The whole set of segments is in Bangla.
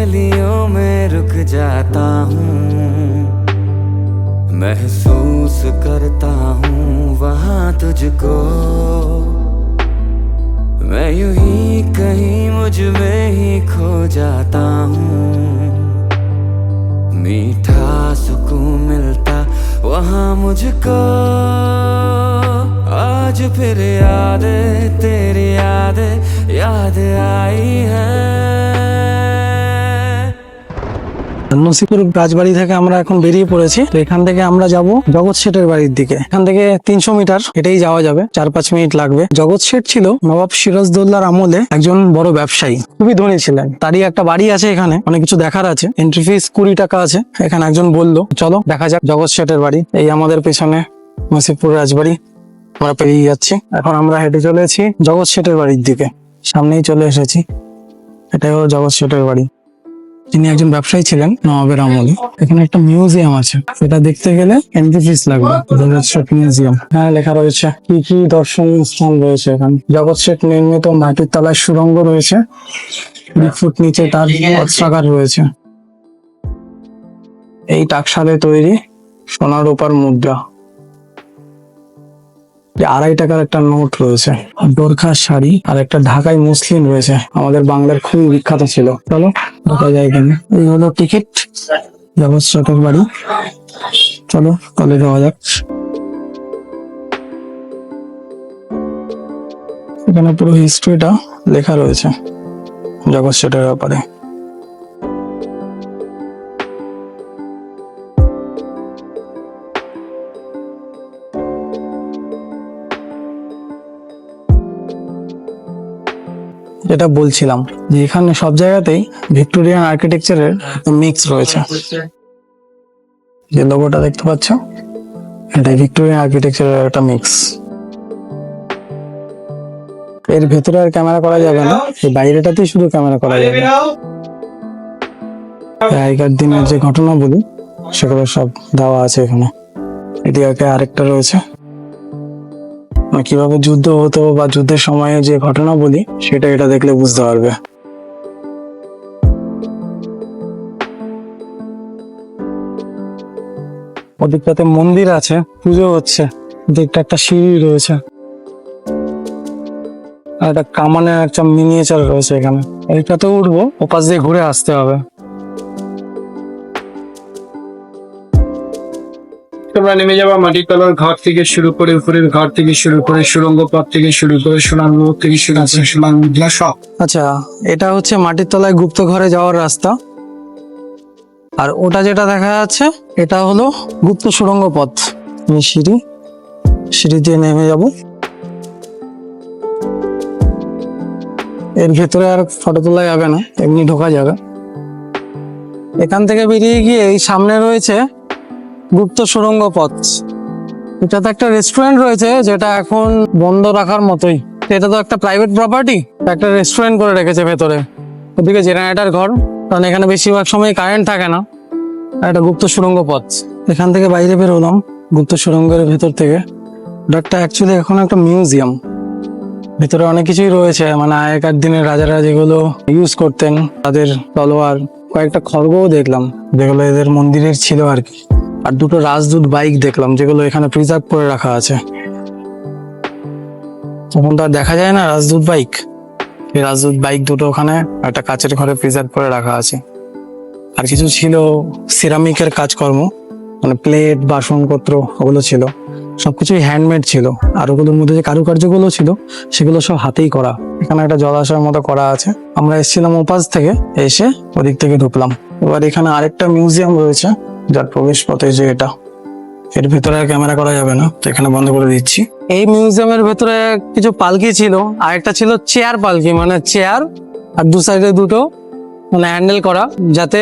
गलियों में रुक जाता हूँ। महसूस करता हूँ वहाँ तुझको। मैं यूँ ही कहीं मुझमें ही खो जाता हूँ। मीठा सुकून मिलता वहाँ मुझको। आज फिर याद, तेरी याद याद आई है। নসিপুর রাজবাড়ি থেকে আমরা এখন বেরিয়ে পড়েছি। তো এখান থেকে আমরা যাব জগৎ শেঠের বাড়ির দিকে। এখান থেকে তিনশো মিটার এটাই যাওয়া যাবে। চার পাঁচ মিনিট লাগবে। জগৎ শেঠ ছিল নবাব সিরাজদৌল্লার আমলে একজন বড় ব্যবসায়ী। খুবই ধনী ছিলেন। তারই একটা বাড়ি আছে এখানে। অনেক কিছু দেখার আছে। এন্ট্রি ফিস কুড়ি টাকা আছে। এখানে একজন বলল, চলো, দেখা যাক জগৎ শেঠের বাড়ি। এই আমাদের পেছনে নসিপুর রাজবাড়ি। আমরা পেরিয়ে যাচ্ছি। এখন আমরা হেঁটে চলেছি জগৎ শেঠের বাড়ির দিকে। সামনেই চলে এসেছি। এটাই হলো জগৎ শেঠের বাড়ি। তিনি একজন ব্যবসায়ী ছিলেন নবাবের আমলে। এখানে একটা মিউজিয়াম আছে। সেটা দেখতে গেলে এন্ট্রি ফিস লাগবে। মিউজিয়াম। হ্যাঁ লেখা রয়েছে। কি কি দর্শনীয় স্থান রয়েছে এখানে? জগৎ শেঠ নির্মিত মাটির তলায় সুড়ঙ্গ রয়েছে। ফুট নিচে তার অস্ত্রাগার রয়েছে। এই টাকশালে তৈরি সোনার রূপার মুদ্রা। আড়াই টাকার একটা নোট রয়েছে বোরখার শাড়ি আর একটা ঢাকাই মুসলিম রয়েছে, আমাদের বাংলার খুবই বিখ্যাত ছিল। চলো ঢোকা যায় এখানে। এই হলো টিকিট, জগৎ বাড়ি। চলো তলে যাওয়া যাক। এখানে পুরো হিস্ট্রিটা লেখা রয়েছে, জগৎ শেঠের ব্যাপারে। যেটা বলছিলাম, যে এখানে সব জায়গাতেই ভিক্টোরিয়ান আর্কিটেকচারের মিক্স রয়েছে। যে লোগোটা দেখতে পাচ্ছ এটা ভিক্টোরিয়ান আর্কিটেকচারের একটা মিক্স। এর ভেতরে আর ক্যামেরা করা যাবে না, এই বাইরেটাতেই শুধু ক্যামেরা করা যাবে। আগেকার দিনের যে ঘটনা বলি সেগুলো সব দেওয়া আছে এখানে। এটি আগে আরেকটা রয়েছে। কীভাবে যুদ্ধ হতো বা যুদ্ধের সময়ে যে ঘটনা বলি, সেটা এটা দেখলে বুঝতে পারবে। ওদিকটাতে মন্দির আছে, পুজো হচ্ছে দিকটা একটা সিঁড়ি রয়েছে। আর একটা কামানের একটা মিনিয়েচার রয়েছে এখানে। এইটাতে উঠবো, ওপাশ দিয়ে ঘুরে আসতে হবে। তোমরা নেমে যাবা মাটির তলার ঘর থেকে শুরু করে উপরের ঘর থেকে শুরু করে সুরঙ্গ পথ থেকে শুরু করে সোনার থেকে শুরু করে সোনার মুদ্রা সব। আচ্ছা এটা হচ্ছে মাটির তলায় গুপ্ত ঘরে যাওয়ার রাস্তা। আর ওটা যেটা দেখা যাচ্ছে, এটা হলো গুপ্ত সুড়ঙ্গ পথ। সিঁড়ি সিঁড়ি দিয়ে নেমে যাব। এর ভেতরে আর ফটো তোলা যাবে না, এমনি ঢোকা যাবে। এখান থেকে বেরিয়ে গিয়ে এই সামনে রয়েছে গুপ্ত সুড়ঙ্গ পথ। এটাতে একটা রেস্টুরেন্ট রয়েছে, যেটা এখন বন্ধ রাখার মতোই। এটা তো একটা প্রাইভেট প্রপার্টি একটা রেস্টুরেন্ট করে রেখেছে ভেতরে। ওদিকে জেনারেটার ঘর, কারণ এখানে বেশিরভাগ সময় কারেন্ট থাকে না। একটা গুপ্ত সুড়ঙ্গ পথ। এখান থেকে বাইরে বেরোলাম, গুপ্ত সুড়ঙ্গের ভেতর থেকে। ওটা অ্যাকচুয়ালি এখন একটা মিউজিয়াম ভেতরে অনেক কিছুই রয়েছে মানে আগেকার দিনের রাজারা যেগুলো ইউজ করতেন, তাদের তলোয়ার। কয়েকটা খড়গও দেখলাম, যেগুলো এদের মন্দিরের ছিল আর কি। আর দুটো রাজদূত বাইক দেখলাম, যেগুলো এখানে প্রিজার্ভ করে রাখা আছে। তখন তো আর দেখা যায় না রাজদূত বাইক এই রাজদূত বাইক দুটো ওখানে একটা কাচের ঘরে প্রিজার্ভ করে রাখা আছে। আর কিছু ছিল সিরামিকের কাজকর্ম মানে প্লেট বাসনপত্র, ওগুলো ছিল। সবকিছুই হ্যান্ডমেড ছিল। আর ওগুলোর মধ্যে যে কারুকার্যগুলো ছিল, সেগুলো সব হাতেই করা। এখানে একটা জলাশয়ের মতো করা আছে। আমরা এসেছিলাম ওপাশ থেকে, এসে ওদিক থেকে ঢুকলাম। এবার এখানে আরেকটা মিউজিয়াম রয়েছে। যার প্রবেশ পথে যে এটা। এর ভেতরে ক্যামেরা করা যাবে না, তো এখানে বন্ধ করে দিচ্ছি। এই মিউজিয়ামের ভেতরে কিছু পালকি ছিল, আর একটা ছিল চেয়ার পালকি মানে চেয়ার আর দু সাইডে দুটো মানে হ্যান্ডেল করা, যাতে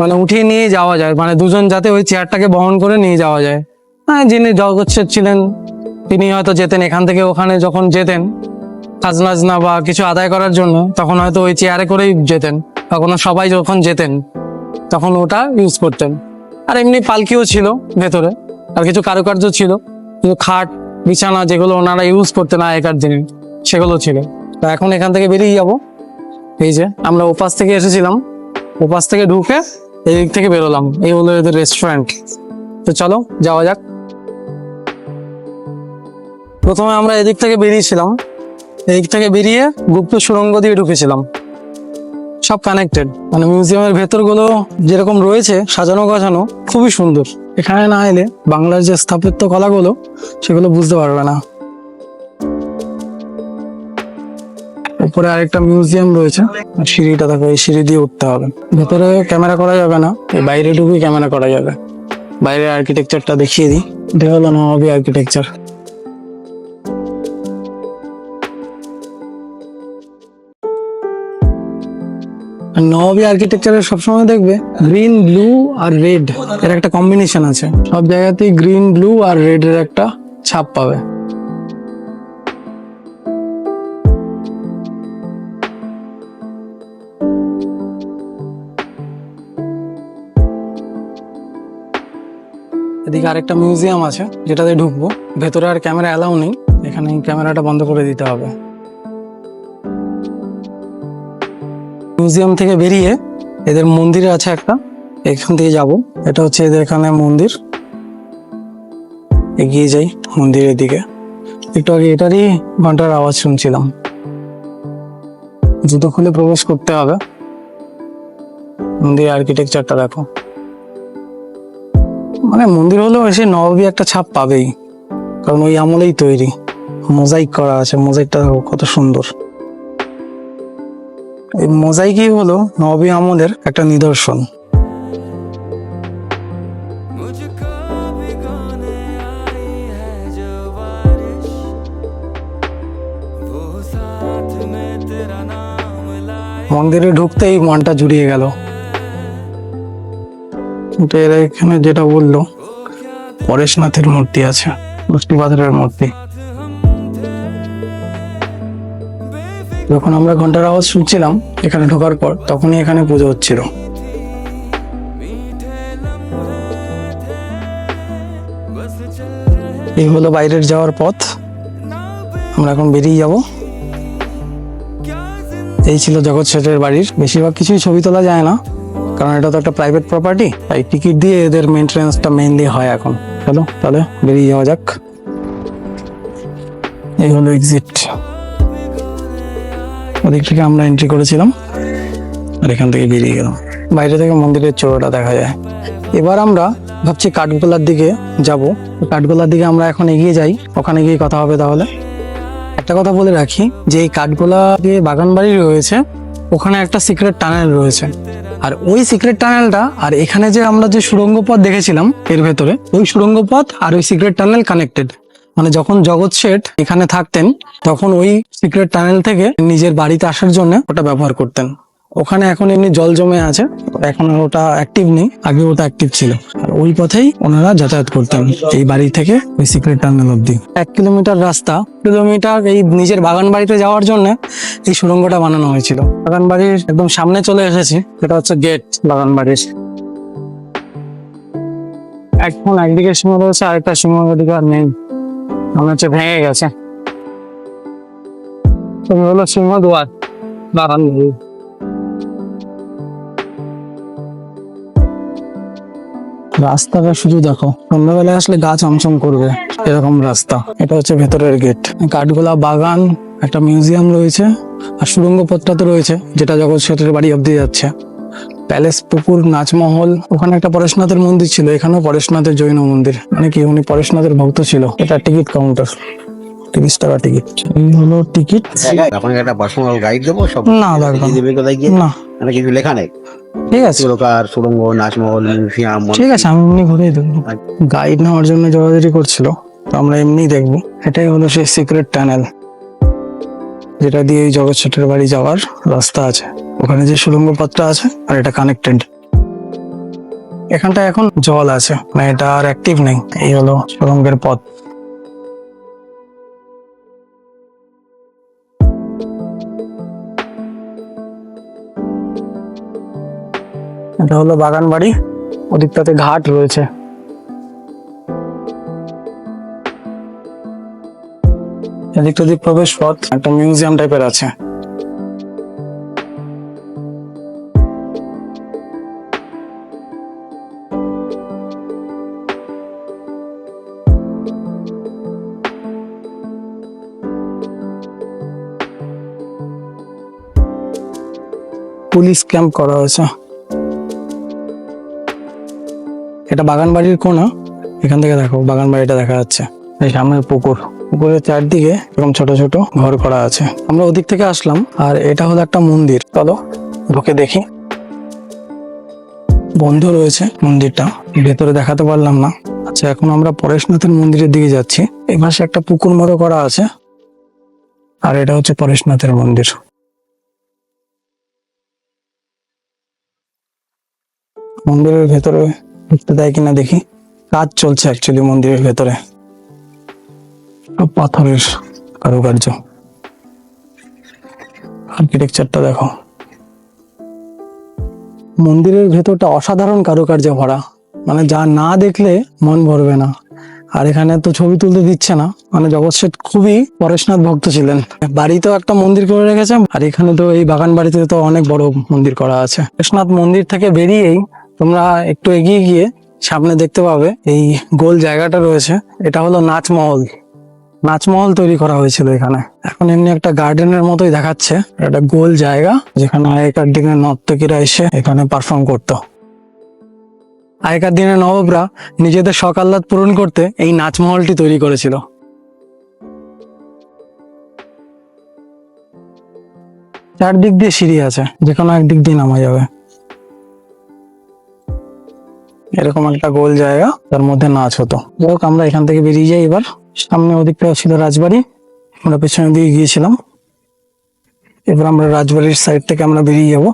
মানে উঠিয়ে নিয়ে যাওয়া যায় মানে দুজন যাতে ওই চেয়ারটাকে বহন করে নিয়ে যাওয়া যায়। হ্যাঁ যিনি জগৎসের ছিলেন, তিনি হয়তো যেতেন এখান থেকে, ওখানে যখন যেতেন খাজনাজনা বা কিছু আদায় করার জন্য, তখন হয়তো ওই চেয়ারে করেই যেতেন তখন সবাই যখন যেতেন, তখন ওটা ইউজ করতেন। আর এমনি পালকিও ছিল ভেতরে, আর কিছু কারুকার্য ছিল। কিছু খাট, বিছানা যেগুলো ওনারা ইউজ করতেন আগেকার দিনে, সেগুলো ছিল। তো এখন এখান থেকে বেরিয়ে যাব। এই যে, আমরা ওপাশ থেকে এসেছিলাম। ওপাশ থেকে ঢুকে এদিক থেকে বেরোলাম। এই হলো এদের রেস্টুরেন্ট তো চলো, যাওয়া যাক। প্রথমে আমরা এদিক থেকে বেরিয়েছিলাম। এদিক থেকে বেরিয়ে গুপ্ত সুড়ঙ্গ দিয়ে ঢুকেছিলাম। সব কানেক্টেড মানে মিউজিয়ামের ভেতরগুলো যেরকম রয়েছে, সাজানো গোছানো, খুবই সুন্দর। এখানে না এলে বাংলার যে স্থাপত্য কলাগুলো, সেগুলো বুঝতে পারবে না। উপরে আরেকটা মিউজিয়াম রয়েছে। সিঁড়িটা দেখো, এই সিঁড়ি দিয়ে উঠতে হবে। ভেতরে ক্যামেরা করা যাবে না, এই বাইরে ঢুকেই ক্যামেরা করা যাবে। বাইরের আর্কিটেকচারটা দেখিয়ে দিই। এটা হলো নবাবী আর্কিটেকচার আর নবাবী আর্কিটেকচারের সবসময় দেখবে গ্রিন ব্লু আর রেড এর একটা কম্বিনেশন আছে। সব জায়গাতেই গ্রিন ব্লু আর রেড এর একটা ছাপ পাবে। এদিকে আরেকটা মিউজিয়াম আছে, যেটাতে ঢুকবো। ভেতরে আর ক্যামেরা অ্যালাউ নেই। এখানে ক্যামেরাটা বন্ধ করে দিতে হবে। মিউজিয়াম থেকে বেরিয়ে এদের মন্দির আছে একটা। এখান থেকে যাব। এটা হচ্ছে এদের এখানে মন্দির। এগিয়ে যাই মন্দিরের দিকে। একটু আগে এটারই ঘণ্টার আওয়াজ শুনছিলাম। জুতো খুলে প্রবেশ করতে হবে। মন্দির আর্কিটেকচারটা দেখো। মানে মন্দির হলেও এসে নবাবী একটা ছাপ পাবেই। কারণ ওই আমলেই তৈরি। মোজাইক করা আছে। মোজাইকটা কত সুন্দর। এই মোজাইকই হলো নবী আমলের একটা নিদর্শন। মন্দিরে ঢুকতেই মনটা জুড়িয়ে গেল। এরা এখানে যেটা বলল পরেশনাথের মূর্তি আছে লক্ষ্মী পাথরের মূর্তি। যখন আমরা ঘণ্টার আওয়াজ শুনছিলাম এখানে ঢোকার পর, তখনই এখানে পুজো হচ্ছিল। এই হলো বাইরের যাওয়ার পথ। আমরা এখন বেরিয়ে যাব। এই ছিল জগৎ শেঠের বাড়ির। বেশিরভাগ কিছুই ছবি তোলা যায় না, কারণ এটা তো একটা প্রাইভেট প্রপার্টি তাই টিকিট দিয়ে এদের মেনটেন্যান্সটা মেইনলি হয় এখন। চলো, তাহলে বেরিয়ে যাওয়া যাক। এই হলো এক্সিট ওদিক থেকে আমরা এন্ট্রি করেছিলাম আর এখান থেকে বেরিয়ে গেলাম। বাইরে থেকে মন্দিরের চোরটা দেখা যায়। এবার আমরা ভাবছি কাঠগোলার দিকে যাব। কাঠগোলার দিকে আমরা এখন এগিয়ে যাই। ওখানে গিয়ে কথা হবে তাহলে। একটা কথা বলে রাখি, যে এই কাঠগোলা দিয়ে বাগান বাড়ি রয়েছে, ওখানে একটা সিক্রেট টানেল রয়েছে। আর ওই সিক্রেট টানেলটা আর এখানে যে আমরা যে সুড়ঙ্গ পথ দেখেছিলাম, এর ভেতরে, ওই সুড়ঙ্গ পথ আর ওই সিক্রেট টানেল কানেক্টেড মানে যখন জগৎ শেঠ এখানে থাকতেন, তখন ওই সিক্রেট টানেল থেকে নিজের বাড়িতে আসার জন্য ওটা ব্যবহার করতেন। ওখানে এখন এমনি জল জমে আছে, এখন ওটা অ্যাক্টিভ নেই আগে ওটা অ্যাক্টিভ ছিল। আর ওই পথেই ওনারা যাতায়াত করতেন, এই বাড়ি থেকে ওই সিক্রেট টানেল অব্দি এক কিলোমিটার রাস্তা কিলোমিটার এই নিজের বাগান বাড়িতে যাওয়ার জন্য এই সুড়ঙ্গটা বানানো হয়েছিল। বাগান বাড়ির একদম সামনে চলে এসেছি এটা হচ্ছে গেট বাগান বাড়ির। এখন একদিকে সিংহ রয়েছে আরেকটা ওদিকে আর নেই। মনে হচ্ছে ভেঙে গেছে। তুমি হলো সিংহ দুয়ার বাগান রাস্তাটা শুধু দেখো সন্ধ্যাবেলায় আসলে গা চমচম করবে, এরকম রাস্তা। এটা হচ্ছে ভেতরের গেট। কাঠগোলা বাগান, একটা মিউজিয়াম রয়েছে, আর সুড়ঙ্গ পথটা তো রয়েছে, যেটা জগৎ শেঠের বাড়ি অব্দি যাচ্ছে। প্যালেস পুকুর নাচমহল। ওখানে একটা পরেশনাথের মন্দির ছিল এখানেও পরেশনাথের জৈন মন্দির। মানে কি উনি পরেশনাথের ভক্ত ছিল। এটা টিকিট কাউন্টার তিরিশ টাকা টিকিট। এই হলো টিকিট। আপনাকে একটা পার্সোনাল গাইড দেবো সব না লাগবে দেবে কোথায় গিয়ে? না। মানে কিছু লেখা নেই? ঠিক আছে। সুরকার সুরঙ্গ নাচমহল মিউজিয়াম ঠিক আছে আমি এমনি ঘুরেই দেবো। গাইড নেওয়ার জন্য জোরাজুরি করছিল তো আমরা এমনি দেখব। এটাই হলো সেই সিক্রেট টানেল যেটা দিয়ে এই জগৎ বাড়ি যাওয়ার রাস্তা আছে। ওখানে যে সুড়ঙ্গ পথটা আছে আর এটা কানেক্টেড এখানটা এখন জল আছে মানে এটা আর অ্যাক্টিভ নেই, এই হলো সুড়ঙ্গের পথ। এটা হলো বাগান বাড়ি ওদিকটাতে ঘাট রয়েছে। এদিকটা দিক প্রবেশ পথ একটা মিউজিয়াম টাইপের আছে। পুলিশ ক্যাম্প করা হয়েছে। এটা বাগান বাড়ির কোনা। এখান থেকে দেখো বাগান বাড়িটা দেখা যাচ্ছে। এই সামনের পুকুর। পুকুরের চারদিকে এরকম ছোট ছোট ঘর করা আছে। আমরা ওদিক থেকে আসলাম, আর এটা হলো একটা মন্দির। চলো, ঢুকে দেখি। বন্ধ রয়েছে মন্দিরটা। ভেতরে দেখাতে পারলাম না। আচ্ছা এখন আমরা পরেশনাথের মন্দিরের দিকে যাচ্ছি। এই পাশে একটা পুকুর মতো করা আছে। আর এটা হচ্ছে পরেশনাথের মন্দির। মন্দিরের ভেতরে ঢুকতে দেয় কিনা দেখি। কাজ চলছে অ্যাকচুয়ালি মন্দিরের ভেতরে। পাথরের কারুকার্য। আর্কিটেকচারটা দেখো। মন্দিরের ভেতরটা অসাধারণ কারুকার্য ভরা। মানে যা না দেখলে মন ভরবে না। আর এখানে তো ছবি তুলতে দিচ্ছে না। মানে জগৎ শেঠ খুবই পরেশনাথ ভক্ত ছিলেন। বাড়িতেও একটা মন্দির করে রেখেছে। আর এখানে তো এই বাগান বাড়িতে তো অনেক বড় মন্দির করা আছে। পরেশনাথ মন্দির থেকে বেরিয়েই তোমরা একটু এগিয়ে গিয়ে সামনে দেখতে পাবে এই গোল জায়গাটা রয়েছে। এটা হলো নাচমহল। নাচমহল তৈরি করা হয়েছিল এখানে। এখন এমনি একটা গার্ডেনের মতোই দেখাচ্ছে। একটা গোল জায়গা যেখানে আগেকার দিনের নর্তকীরা এসে এখানে পারফর্ম করতো। আগেকার দিনে নবাবরা নিজেদের আহ্লাদ পূরণ করতে এই নাচমহলটি তৈরি করেছিল। চারদিক দিয়ে সিঁড়ি আছে। যে কোনো একদিক দিয়ে নামা যাবে। এরকম একটা গোল জায়গা তার মধ্যে নাচ হতো। যাই হোক, আমরা এখান থেকে বেরিয়ে যাই এবার। সামনে ওদিকটা ছিল রাজবাড়ি। আমরা পেছনের দিকে গিয়েছিলাম। এবার আমরা রাজবাড়ির সাইড থেকে আমরা বেরিয়ে যাব।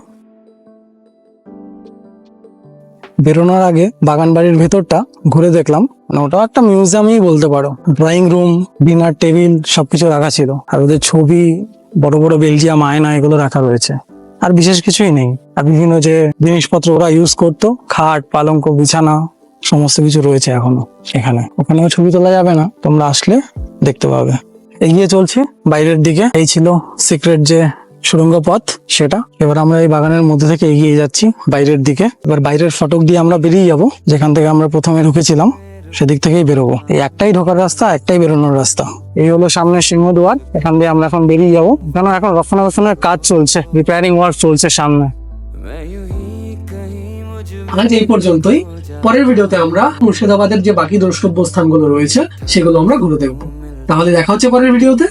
বেরোনোর আগে বাগান বাড়ির ভেতরটা ঘুরে দেখলাম। মানে ওটাও একটা মিউজিয়ামই বলতে পারো। ড্রয়িং রুম ডিনার টেবিল সবকিছু রাখা ছিল। আর ওদের ছবি, বড় বড় বেলজিয়াম আয়না, এগুলো রাখা রয়েছে। আর বিশেষ কিছুই নেই। আর বিভিন্ন যে জিনিসপত্র ওরা ইউজ করতো, খাট, পালঙ্ক, বিছানা, সমস্ত কিছু রয়েছে এখনও সেখানে ওখানেও ছবি তোলা যাবে না, তোমরা আসলে দেখতে পাবে। এগিয়ে চলছে, বাইরের দিকে। এই ছিল সিক্রেট যে সুড়ঙ্গ পথ, সেটা। এবার আমরা এই বাগানের মধ্যে থেকে এগিয়ে যাচ্ছি, বাইরের দিকে। এবার বাইরের ফটক দিয়ে আমরা বেরিয়ে যাব, যেখান থেকে আমরা প্রথমে ঢুকেছিলাম। সেদিক থেকেই বেরোবো। এই একটাই ঢোকার রাস্তা, একটাই বেরোনোর রাস্তা। এই হলো সামনে সিংহদুয়ার, এখান দিয়ে আমরা এখন বেরিয়ে যাব। কেন এখন রক্ষণাবেক্ষণের কাজ চলছে রিপেয়ারিং ওয়ার্ক চলছে সামনে। আজ এই পর্যন্তই। পরের ভিডিওতে আমরা মুর্শিদাবাদের যে বাকি দ্রষ্টব্য স্থানগুলো রয়েছে, সেগুলো আমরা ঘুরে দেখব। তাহলে দেখা হচ্ছে পরের ভিডিওতে।